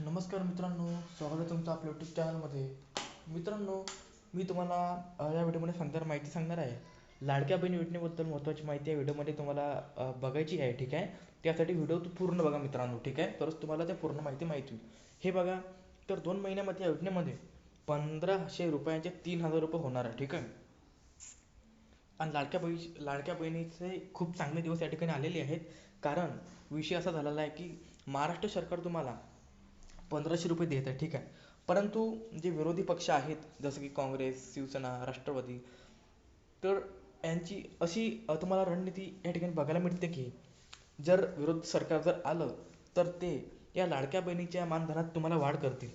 नमस्कार मित्रांनो स्वागत आहे तुमचं आपल्या यूट्यूब चॅनलमध्ये मित्रांनो मी तुम्हाला या व्हिडिओमध्ये सांगणार माहिती सांगणार आहे. लाडक्या बहीण योजनेबद्दल महत्त्वाची माहिती या व्हिडिओमध्ये तुम्हाला बघायची आहे ठीक आहे? त्यासाठी व्हिडिओ तू पूर्ण बघा मित्रांनो ठीक आहे? तरच तुम्हाला त्या पूर्ण माहिती माहिती होईल. हे बघा तर दोन महिन्यामध्ये या योजनेमध्ये पंधराशे रुपयांचे तीन हजार रुपये होणार आहे ठीक आहे? आणि लाडक्या बही लाडक्या बहिणीचे खूप चांगले दिवस या ठिकाणी आलेले आहेत. कारण विषय असा झालेला आहे की महाराष्ट्र सरकार तुम्हाला पंधराशे रुपये देत आहे ठीक आहे. परंतु जे विरोधी पक्ष आहेत जसं की काँग्रेस शिवसेना राष्ट्रवादी तर यांची अशी तुम्हाला रणनीती या ठिकाणी बघायला मिळते की जर विरोध सरकार जर आलं तर ते या लाडक्या बहिणीच्या मानधनात तुम्हाला वाढ करतील.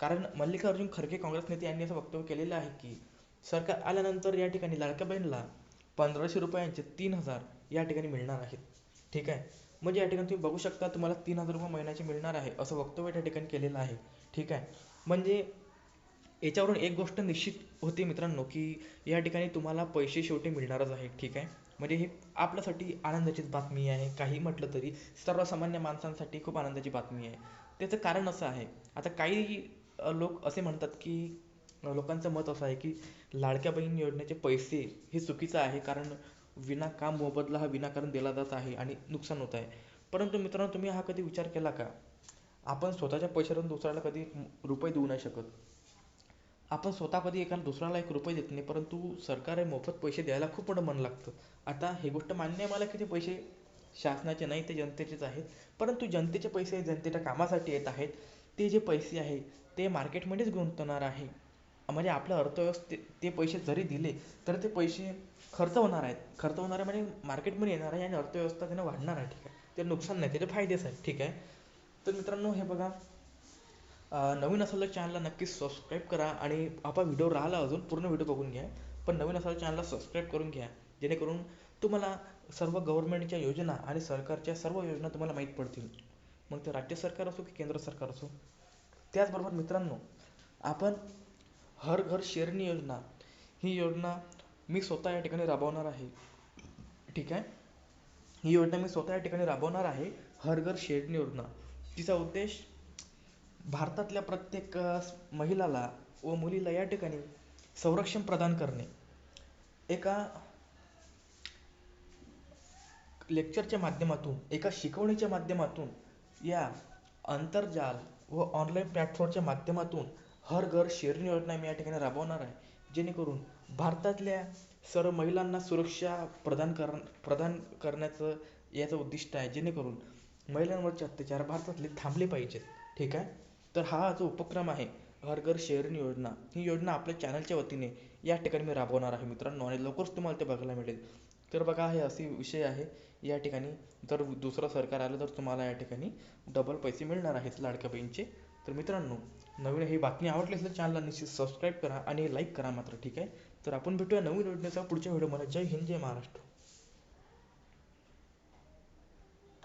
कारण मल्लिकार्जुन खरगे काँग्रेस नेते यांनी असं वक्तव्य केलेलं आहे की सरकार आल्यानंतर या ठिकाणी लाडक्या बहिणीला पंधराशे रुपयांचे तीन हजार या ठिकाणी मिळणार आहेत ठीक आहे. म्हणजे या ठिकाणी तुम्ही बघू शकता तुम्हाला तीन हजार रुपये महिन्याचे मिळणार आहे असं वक्तव्य त्या ठिकाणी केलेलं आहे. ठीक आहे? म्हणजे याच्यावरून एक गोष्ट निश्चित होते मित्रांनो की या ठिकाणी तुम्हाला पैसे शेवटी मिळणारच आहे ठीक आहे? म्हणजे हे आपल्यासाठी आनंदाचीच बातमी आहे. काही म्हटलं तरी सर्वसामान्य माणसांसाठी खूप आनंदाची बातमी आहे. त्याचं कारण असं आहे. आता काही लोक असे म्हणतात की लोकांचं मत असं आहे की लाडक्या बहीण योजनेचे पैसे हे चुकीचं आहे. कारण विनाकाम मोबदला हा विनाकारण दिला जात आहे आणि नुकसान होत आहे. परंतु मित्रांनो तुम्ही हा कधी विचार केला का? आपण स्वतःच्या पैशातून दुसऱ्याला कधी रुपये देऊ नाही शकत. आपण स्वतः कधी एखादा दुसऱ्याला एक रुपये देत नाही परंतु सरकार हे मोफत पैसे द्यायला खूप मोठं मन लागतं. आता हे गोष्ट मान्य आहे मला की ते पैसे शासनाचे नाही ते जनतेचेच आहेत. परंतु जनतेचे पैसे जनतेच्या कामासाठी येत आहेत. ते जे पैसे आहे ते मार्केटमध्येच गुंतवणार आहे. म्हणजे आपल्या अर्थव्यवस्थे ते पैसे जरी दिले तर ते पैसे खर्च होणार आहेत. खर्च होणार आहे म्हणजे मार्केटमध्ये येणार आहे आणि अर्थव्यवस्था त्यानं वाढणार आहे ठीक आहे. ते नुकसान नाही त्याचे फायदेच आहेत ठीक आहे. तर मित्रांनो हे बघा. नवीन असलेल्या चॅनलला नक्कीच सबस्क्राईब करा आणि आपला व्हिडिओ राहिला अजून पूर्ण व्हिडिओ बघून घ्या. पण नवीन असलेल्या चॅनलला सबस्क्राईब करून घ्या. जेणेकरून तुम्हाला सर्व गव्हर्नमेंटच्या योजना आणि सरकारच्या सर्व योजना तुम्हाला माहीत पडतील. मग ते राज्य सरकार असो की केंद्र सरकार असो. त्याचबरोबर मित्रांनो आपण हर घर शेरनी योजना ही योजना मी स्वतः या ठिकाणी राबवणार आहे. ठीक आहे? ही योजना मी स्वतः या ठिकाणी राबवणार आहे. हर घर शेरनी योजना. तिचा उद्देश भारतातल्या प्रत्येक महिलाला व मुलीला या ठिकाणी संरक्षण प्रदान करणे. एका लेक्चरच्या माध्यमातून एका शिकवणीच्या माध्यमातून या आंतरजाल व ऑनलाईन प्लॅटफॉर्मच्या माध्यमातून हर घर शेरणी योजना मी या ठिकाणी राबवणार आहे. जेणेकरून भारतातल्या सर्व महिलांना सुरक्षा प्रदान कर प्रदान करण्याचं याचं उद्दिष्ट आहे. जेणेकरून महिलांवरचे अत्याचार भारतातले थांबले पाहिजेत. ठीक आहे? तर हा जो उपक्रम आहे हर घर शेरणी योजना ही योजना आपल्या चॅनलच्या वतीने या ठिकाणी मी राबवणार आहे मित्रांनो. आणि लवकरच तुम्हाला ते बघायला मिळेल. तर बघा हे असे विषय आहे. या ठिकाणी जर दुसरं सरकार आलं तर तुम्हाला या ठिकाणी डबल पैसे मिळणार आहेत लाडक्या बहीणचे. तर मित्रांनो नवीन ही बातमी आवडली असेल तर चॅनलला निश्चित सबस्क्राईब करा आणि लाईक करा मात्र ठीक आहे? तर आपण भेटूया नवीन योजनेचा पुढच्या व्हिडिओमध्ये जय हिंद जय महाराष्ट्र.